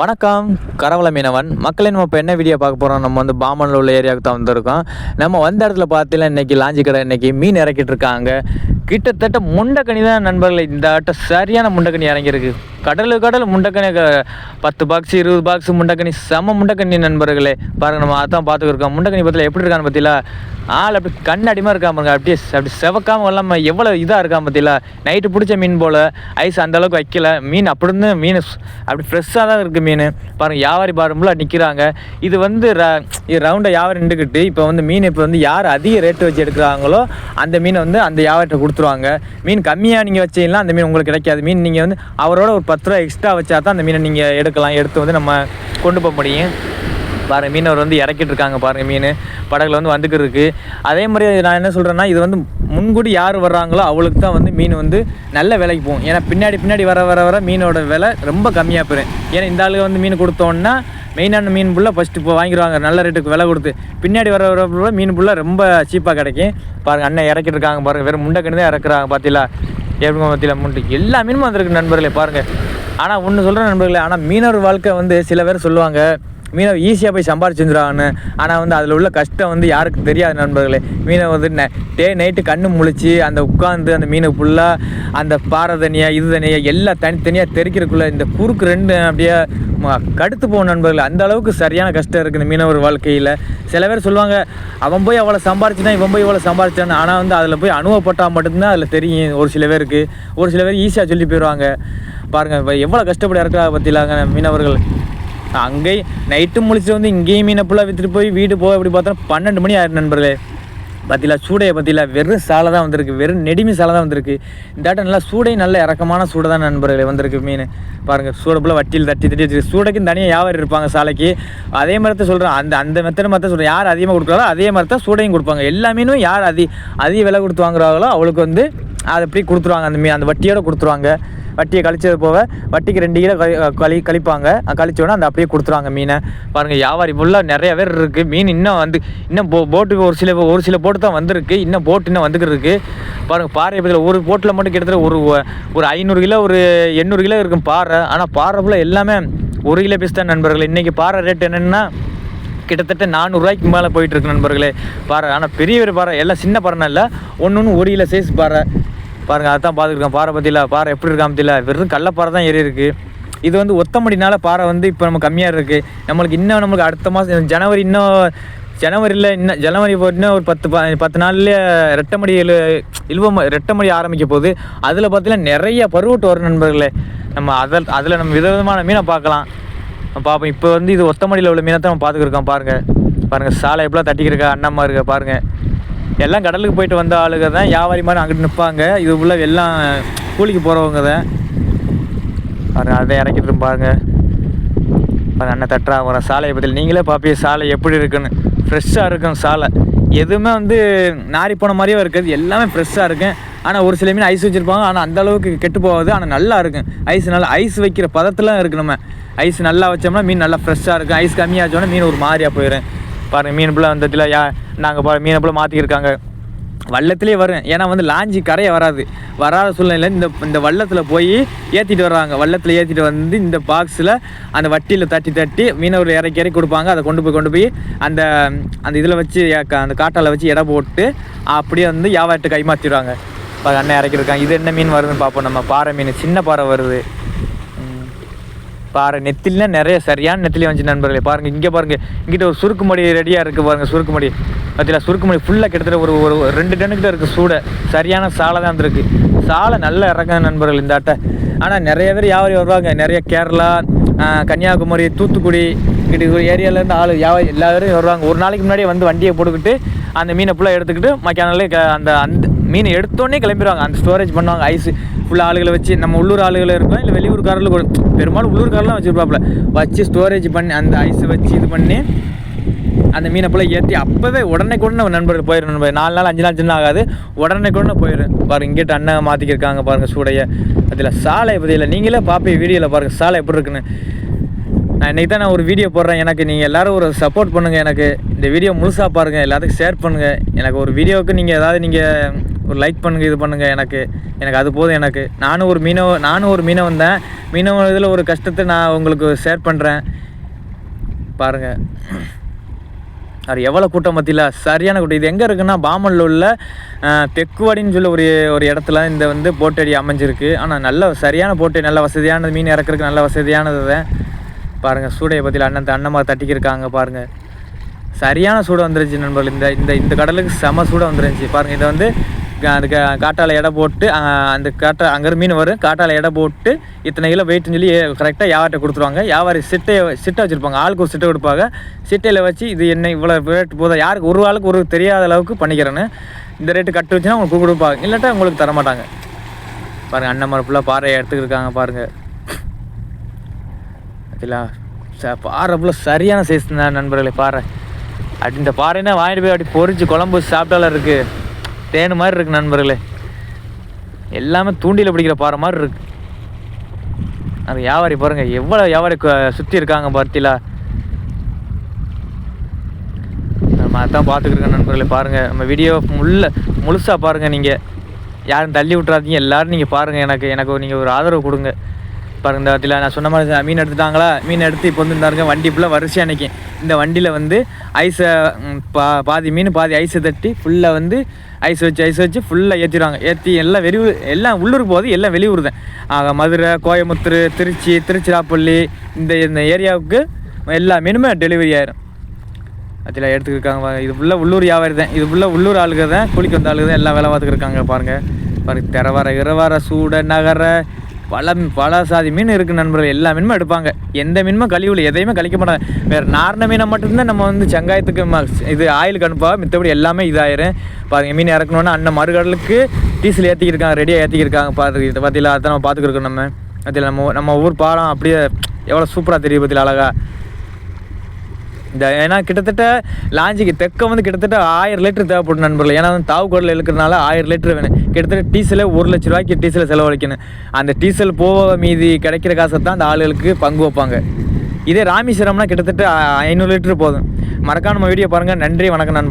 வணக்கம். கரவல மீனவன். மக்களின் நம்ம இப்போ என்ன வீடியோ பார்க்க போகிறோம் நம்ம வந்து பாமனில் உள்ள ஏரியாவுக்கு தான் வந்திருக்கோம். நம்ம வந்த இடத்துல பார்த்தீங்கன்னா இன்றைக்கி லாஞ்சி கடை இன்றைக்கி மீன் இறக்கிட்டு இருக்காங்க. கிட்டத்தட்ட முண்டக்கணி தான் நண்பர்களை இந்த ஆட்டம் சரியான முண்டக்கணி இறங்கியிருக்கு. கடலு கடல் முண்டக்கனி பத்து பாக்ஸ் இருபது பாக்ஸ் முண்டக்கனி செம முண்டக்கனி நண்பர்களே. பாருங்க நம்ம அதான் பார்த்துக்கிருக்கோம். முண்டக்கனி பத்தில எப்படி இருக்கான்னு பார்த்தீங்களா ஆள் அப்படி கண்ணடிமா இருக்கா பாருங்க. அப்படியே அப்படி செவக்காம இல்லாமல் எவ்வளோ இதாக இருக்கான் பார்த்தீங்களா நைட்டு பிடிச்ச மீன் போல் ஐஸ் அந்த அளவுக்கு வைக்கல. மீன் அப்படி இருந்து மீன் அப்படி ஃப்ரெஷ்ஷாக தான் இருக்குது மீன். பாருங்க வியாபாரி பாரும்புல நிற்கிறாங்க இது வந்து ர- இது ரவுண்டாக வியாபாரி நின்றுக்கிட்டு இப்போ வந்து மீன் இப்போ வந்து யார் அதிக ரேட்டு வச்சு எடுக்கிறாங்களோ அந்த மீனை வந்து அந்த வியாபாரிட்ட கொடுத்துருவாங்க. மீன் கம்மியாக நீங்கள் வச்சீங்கன்னா அந்த மீன் உங்களுக்கு கிடைக்காது. மீன் நீங்கள் வந்து அவரோட ஒரு பத்து ரூபா எக்ஸ்ட்ரா வச்சா தான் அந்த மீனை நீங்கள் எடுக்கலாம். எடுத்து வந்து நம்ம கொண்டு போக முடியும். பாருங்கள் மீனவர் வந்து இறக்கிட்டு இருக்காங்க பாருங்கள் மீன். படகுல வந்து வந்துக்கிட்டு இருக்குது அதே மாதிரி நான் என்ன சொல்கிறேன்னா இது வந்து முன்கூடி யார் வர்றாங்களோ அவளுக்கு தான் வந்து மீன் வந்து நல்ல விலைக்கு போகும். ஏன்னா பின்னாடி பின்னாடி வர வர வர மீனோட விலை ரொம்ப கம்மியாக போயிடும் ஏன்னா இந்த ஆளுக்கு வந்து மீன் கொடுத்தோன்னா மெயினான மீன் ஃபுல்லாக ஃபஸ்ட்டு இப்போ வாங்கிடுவாங்க. நல்ல ரேட்டுக்கு விலை கொடுத்து. பின்னாடி வர வர மீன் ஃபுல்லாக ரொம்ப சீப்பாக கிடைக்கும். பாருங்கள் அண்ணன் இறக்கிட்டு இருக்காங்க பாருங்கள் வெறும் முண்டைக்கண்ணு தான் இறக்குறாங்க பார்த்தீங்களா எப்படி மத்தியில் அமௌண்ட்டு எல்லா மீனும் வந்திருக்கு நண்பர்களே பாருங்கள் ஆனால் ஒன்று சொல்கிற நண்பர்களே ஆனால் மீனவர் வாழ்க்கை வந்து சில பேர் சொல்லுவாங்க மீனை ஈஸியாக போய் சம்பாரிச்சு வந்துடுவாங்கன்னு ஆனால் வந்து அதில் உள்ள கஷ்டம் வந்து யாருக்கு தெரியாது நண்பர்களே. மீனை வந்து ந- டே நைட்டு கண்ணு முழிச்சு அந்த உட்காந்து அந்த மீனை ஃபுல்லாக அந்த பாறை தனியாக இது தனியாக எல்லாம் தனித்தனியாக தெரிக்கிறதுக்குள்ளே இந்த குறுக்கு ரெண்டு அப்படியே கடுத்து போகும் நண்பர்களே. அந்த அளவுக்கு சரியான கஷ்டம் இருக்குது இந்த மீனவர் வாழ்க்கையில். சில பேர் சொல்லுவாங்க அவன் போய் அவ்வளோ சம்பாரிச்சுனா இவன் போய் இவ்வளோ சம்பாரிச்சான் ஆனால் வந்து அதில் போய் அனுபவப்பட்டால் மட்டும்தான் அதில் தெரியும் ஒரு சில பேருக்கு. ஒரு சில பேர் ஈஸியாக சொல்லி போயிடுவாங்க பாருங்கள் இப்போ எவ்வளோ கஷ்டப்பட்டு இருக்கா பற்றிலாங்க மீனவர்கள். அங்கேயும் நைட்டு முழிச்சு வந்து இங்கேயும் மீனை ஃபுல்லாக விற்றுட்டு போய் வீடு போக அப்படி பார்த்தா பன்னெண்டு மணி ஆயிரம் நண்பர்களே. பார்த்தீங்களா சூடையை பார்த்தீங்களா வெறும் சாலை தான் வந்திருக்கு வெறும் நெடுமி சாலை தான் வந்திருக்கு. இந்த ஆட்டம் நல்லா சூடை நல்ல இறக்கமான சூடை தான் நண்பர்களே வந்திருக்கு மீன். பாருங்கள் சூடை ஃபுல்லாக வட்டியில் தட்டி தட்டி வச்சிருக்கு. சூடைக்கும் தனியாக வியாபாரி இருப்பாங்க சாலைக்கு. அதே மாதிரி தான் சொல்கிறேன் அந்த அந்த மெத்தனை மாதிரி சொல்கிறேன் யார் அதிகமாக கொடுக்குறாங்களோ அதே மாதிரி தான் சூடையும் கொடுப்பாங்க. எல்லா மீனும் யார் அதி அதிக விலை கொடுத்து வாங்குறாங்களோ அவளுக்கு வந்து அதை அப்படி கொடுத்துருவாங்க அந்த மீன் அந்த வட்டியோட கொடுத்துருவாங்க. வட்டியை கழிச்சது போக வட்டிக்கு ரெண்டு கிலோ கழி கழி கழிப்பாங்க. கழிச்சோடனே அந்த அப்படியே கொடுத்துருவாங்க மீனை. பாருங்கள் வியாபாரி ஃபுல்லாக நிறைய பேர் இருக்குது மீன் இன்னும் வந்து இன்னும் போ போட்டுக்கு ஒரு சில ஒரு சில போட்டு தான் வந்திருக்கு. இன்னும் போட்டு இன்னும் வந்துக்கிட்டு இருக்குது பாருங்கள் பாறை பக்கத்தில் ஒரு போட்டில் மட்டும் கிட்டத்தட்ட ஒரு ஒரு ஐநூறு கிலோ ஒரு எண்ணூறு கிலோ இருக்கும் பாறை. ஆனால் பாறை ஃபுல்லாக எல்லாமே ஒரு கிலோ பீஸ் தான் நண்பர்கள். இன்றைக்கி பாறை ரேட் என்னென்னா கிட்டத்தட்ட நானூறுரூவாய்க்கு மேலே போயிட்டுருக்கு நண்பர்களே பாறை. ஆனால் பெரிய பெரிய பாறை. எல்லாம் சின்ன பாறைனா இல்லை ஒன்று ஒன்று ஒரு கிலோ சைஸ் பாறை. பாருங்கள் அதான் பார்த்துருக்கோம் பாறை பற்றியில் பாறை எப்படி இருக்கா பற்றியில் வெறும் கள்ளப்பாறை தான் ஏறி இருக்குது இது வந்து ஒத்தமடினால பாறை வந்து இப்போ நம்ம கம்மியாக இருக்குது நம்மளுக்கு இன்னும் நம்மளுக்கு அடுத்த மாதம் ஜனவரி இன்னும் ஜனவரியில் இன்னும் ஜனவரி இன்னும் ஒரு பத்து பத்து நாள்லேயே ரெட்டமடி எழு இழுவ ரெட்டமடி ஆரம்பிக்க போகுது. அதில் பார்த்தீங்கன்னா நிறைய பருவட்டு வரும் நண்பர்களே. நம்ம அதில் அதில் நம்ம விதவிதமான மீனை பார்க்கலாம். பார்ப்போம் இப்போ வந்து இது ஒத்தமடியில் உள்ள மீனை தான் நம்ம பார்த்துக்கிருக்கோம் பாருங்கள் பாருங்கள் சாலை எப்படிலாம் தட்டிக்கிருக்கா அண்ணம்மா இருக்கா பாருங்கள் எல்லாம் கடலுக்கு போயிட்டு வந்த ஆளுங்க தான் வியாபாரி மாதிரி அங்கிட்டு நிற்பாங்க. இது உள்ள எல்லாம் கூலிக்கு போகிறவங்க தான். பாருங்க அதை இறக்கிட்டு பாருங்க. அண்ணன் தட்டுறா வர சாலையை பற்றி நீங்களே பார்ப்பீங்க சாலை எப்படி இருக்குன்னு. ஃப்ரெஷ்ஷாக இருக்கும் சாலை. எதுவுமே வந்து நாரி போன மாதிரியே இருக்காது. எல்லாமே ஃப்ரெஷ்ஷாக இருக்கும். ஆனால் ஒரு சில மீன் ஐஸ் வச்சுருப்பாங்க. ஆனால் அந்த அளவுக்கு கெட்டு போகாது. ஆனால் நல்லா இருக்கும். ஐஸ் நல்லா ஐஸ் வைக்கிற பதத்தில் இருக்கு நம்ம. ஐஸ் நல்லா வச்சோம்னா மீன் நல்லா ஃப்ரெஷ்ஷாக இருக்கும். ஐஸ் கம்மியாச்சோன்னா மீன் ஒரு மாதிரியாக போயிடும் பாருங்கள் மீன் ஃபுல்லாக வந்ததில் யா நாங்கள் பா மீனை ஃபுல்லாக மாற்றிக்கிருக்காங்க வள்ளத்திலே வரும் ஏன்னா வந்து லாஞ்சி கரையை வராது. வராத சூழ்நிலையில் இந்த இந்த வள்ளத்தில் போய் ஏற்றிட்டு வர்றாங்க. வள்ளத்தில் ஏற்றிட்டு வந்து இந்த பாக்ஸில் அந்த வட்டியில் தட்டி தட்டி மீனவர் இறக்கி இறக்கி கொடுப்பாங்க. அதை கொண்டு போய் கொண்டு போய் அந்த அந்த இதில் வச்சு அந்த காட்டால் வச்சு எடை போட்டு அப்படியே வந்து வியாபாரத்தை கைமாற்றிடுவாங்க இப்போ அண்ணன் இறக்கிருக்காங்க. இது என்ன மீன் வருதுன்னு பார்ப்போம் நம்ம பாறை மீன் சின்ன பாறை வருது. பாரு நெத்திலாம் நிறைய சரியான நெத்திலே வந்துச்சு நண்பர்களே. பாருங்க இங்கே பாருங்க இங்கிட்ட ஒரு சுருக்குமடி ரெடியாக இருக்குது பாருங்க சுருக்குமடி பார்த்தீங்களா சுருக்குமடி ஃபுல்லாக கிட்டத்தட்ட ஒரு ஒரு ஒரு ரெண்டு டன்னுக்கிட்ட இருக்குது சூட. சரியான சாலை தான் வந்திருக்கு. சாலை நல்ல இறக்கம் நண்பர்கள் இந்த ஆட்டை. ஆனால் நிறைய பேர் யாவரி வருவாங்க. நிறைய கேரளா கன்னியாகுமரி தூத்துக்குடி இங்கிட்டு ஒரு ஏரியாவிலேருந்து ஆள் யாவ எல்லாரும் வருவாங்க. ஒரு நாளைக்கு முன்னாடியே வந்து வண்டியை போட்டுக்கிட்டு அந்த மீனை ஃபுல்லாக எடுத்துக்கிட்டு மக்கானாலே அந்த அந்த மீனை எடுத்தோடனே கிளம்பிடுவாங்க. அந்த ஸ்டோரேஜ் பண்ணுவாங்க ஐஸ் ஃபுல்லாக ஆளுகளை வச்சு நம்ம உள்ளூர் ஆளுகளை இருக்கும் இல்லை வெளியூர்காரர்கள் கூட? பெரும்பாலும் உள்ளூர்காரெலாம் வச்சுருப்பாப்புல. வச்சு ஸ்டோரேஜ் பண்ணி அந்த ஐஸை வச்சு இது பண்ணி அந்த மீனை போல் ஏற்றி அப்போவே உடனே கூட நம்ம நண்பர்கள் போயிடும் நண்பர். நாலு நாள் அஞ்சு நாள் சின்ன ஆகாது. உடனே கூட போயிடும் பாருங்கள் இங்கிட்ட அண்ணன் மாற்றிக்கிருக்காங்க பாருங்கள் சூடைய. அதில் சாலை பதில் நீங்களே பார்ப்பீங்க வீடியோவில் பாருங்கள் சாலை எப்படி இருக்குன்னு. நான் இன்றைக்கி தான் நான் ஒரு வீடியோ போடுறேன். எனக்கு நீங்கள் எல்லோரும் ஒரு சப்போர்ட் பண்ணுங்கள் எனக்கு. இந்த வீடியோ முழுசாக பாருங்கள் எல்லாத்துக்கும் ஷேர் பண்ணுங்கள் எனக்கு ஒரு வீடியோவுக்கு நீங்கள் ஏதாவது நீங்கள் ஒரு லைக் பண்ணுங்கள் இது பண்ணுங்கள் எனக்கு எனக்கு அது போதும் எனக்கு. நானும் ஒரு மீனவ நானும் ஒரு மீனவன் தான். மீனவ இதில் ஒரு கஷ்டத்தை நான் உங்களுக்கு ஷேர் பண்ணுறேன் பாருங்கள் அது எவ்வளோ கூட்டம் மத்தியில் சரியான கூட்டம். இது எங்கே இருக்குன்னா பாமல்ல உள்ள தெக்குவாடின்னு சொல்லி ஒரு ஒரு இடத்துல இந்த வந்து போட்டடி அமைஞ்சிருக்கு. ஆனால் நல்ல சரியான போட்டு நல்ல வசதியானது மீன் இறக்குறதுக்கு நல்ல வசதியானது தான் பாருங்கள் சூடையை பற்றியில் அண்ணன் அண்ணமாக தட்டிக்கிருக்காங்க பாருங்கள் சரியான சூடு வந்துருச்சு நண்பர்கள். இந்த இந்த இந்த கடலுக்கு செம சூடாக வந்துருந்துச்சு. பாருங்கள் இதை வந்து அதுக்கு காட்டால் எடை போட்டு அந்த காட்டை அங்கேருந்து மீன் வரும். காட்டால் எடை போட்டு இத்தனை கிலோ வெயிட்னு சொல்லி கரெக்டாக வியாபாரிட்ட கொடுத்துருவாங்க? வியாபாரி சிட்டையை சிட்டை வச்சுருப்பாங்க. ஆளுக்கு ஒரு சிட்டை கொடுப்பாங்க. சிட்டையில் வச்சு இது என்ன இவ்வளோ ரேட் போதும் யாருக்கு ஒரு ஆளுக்கு ஒரு தெரியாத அளவுக்கு பண்ணிக்கிறேன்னு. இந்த ரேட்டு கட்டு வச்சுன்னா உங்களுக்கு கொடுப்பாங்க. இல்லாட்டா உங்களுக்கு தர மாட்டாங்க. பாருங்கள் அண்ணன் மாதிரி ஃபுல்லாக பாறையை எடுத்துக்கிருக்காங்க பாருங்கள் பார்த்தீங்களா ச பாறை ஃபுல்லாக சரியான சைஸ் தான் நண்பர்களே பாறை. அப்படி இந்த பாறைன்னா வாங்கிட்டு போய் அப்படி பொறிச்சு குழம்பு சாப்பிட்டாலும் இருக்குது தேன் மாதிரி இருக்குது நண்பர்களே. எல்லாமே தூண்டியில் பிடிக்கிற பாறை மாதிரி இருக்கு. அந்த வியாபாரி பாருங்கள் எவ்வளோ வியாபாரி சுற்றி இருக்காங்க பருத்தியில் நம்ம அதான் பார்த்துக்கிருக்கோம் நண்பர்களே பாருங்கள் நம்ம வீடியோ முள்ள முழுசாக பாருங்கள் நீங்கள் யாரும் தள்ளி விட்றாதீங்க எல்லோரும் நீங்கள் பாருங்கள் எனக்கு எனக்கு நீங்கள் ஒரு ஆதரவு கொடுங்க. பாருங்க இந்த இடத்துல நான் சொன்ன மாதிரி மீன் எடுத்துட்டாங்களா? மீன் எடுத்து இப்போ வந்து இருந்தாருங்க வண்டி ஃபுல்லாக வரிசையாக நிற்கும் இந்த வண்டியில் வந்து ஐஸை பா பாதி மீன் பாதி ஐஸை தட்டி ஃபுல்லாக வந்து ஐஸ் வச்சு ஐஸ் வச்சு ஃபுல்லாக ஏற்றிடுவாங்க ஏற்றி எல்லாம் வெளியூர் எல்லாம் உள்ளூருக்கு போகுது எல்லாம் வெளியூர் தான். ஆக மதுரை கோயம்புத்தூர் திருச்சி திருச்சிராப்பள்ளி இந்த இந்த ஏரியாவுக்கு எல்லா மீனுமே டெலிவரி ஆயிரும். அதில் எடுத்துக்கிருக்காங்க பாருங்க இது ஃபுல்லாக உள்ளூர் வியாபாரி தான். இது ஃபுல்லாக உள்ளூர் ஆளுங்க தான் கூலிக்கு வந்த ஆளுங்க தான் எல்லாம் வேலை பார்த்துக்கிருக்காங்க பாருங்கள் பாருங்கள் திறவர இரவர சூட நகர பல பல சாதி மீன் இருக்குது நண்பர்கள் எல்லா மீனுமே எடுப்பாங்க. எந்த மீனுமே கழிவுல எதையுமே கழிக்க மாட்டாங்க. வேறு நார்ன மீனை மட்டும்தான் நம்ம வந்து செங்காயத்துக்கு ம- இது ஆயிலுக்கு அனுப்பா. மித்தபடி எல்லாமே இதாயிரும். பாருங்கள் மீன் இறக்கணுன்னா அண்ணன் மறுகடலுக்கு டீசல் ஏற்றிக்கிருக்காங்க ரெடியாக ஏற்றிக்கிருக்காங்க பார்த்து இதை பற்றியில் அதை நம்ம பார்த்துக்கிருக்கோம் நம்ம. அதில் நம்ம நம்ம ஊர் பாலம் அப்படியே எவ்வளோ சூப்பராக தெரியும் பற்றியில் அழகாக இந்த ஏன்னா கிட்டத்தட்ட லாஞ்சிக்கு தெக்க வந்து கிட்டத்தட்ட ஆயிரம் லிட்டர் தேவைப்படும் நண்பர்கள். ஏன்னா வந்து தாவு குடல் இழுக்கிறதுனால ஆயிரம் லிட்டர் வேணும். கிட்டத்தட்ட டீசலே ஒரு லட்ச ரூபாய்க்கு டீசலை செலவழிக்கணும். அந்த டீசல் போக மீதி கிடைக்கிற காசை தான் அந்த ஆளுகளுக்கு பங்கு வைப்பாங்க. இதே ராமேஸ்வரம்னா கிட்டத்தட்ட ஐநூறு லிட்டர் போதும். மறக்காம வீடியோ பாருங்கள் நன்றி வணக்கம் நண்பர்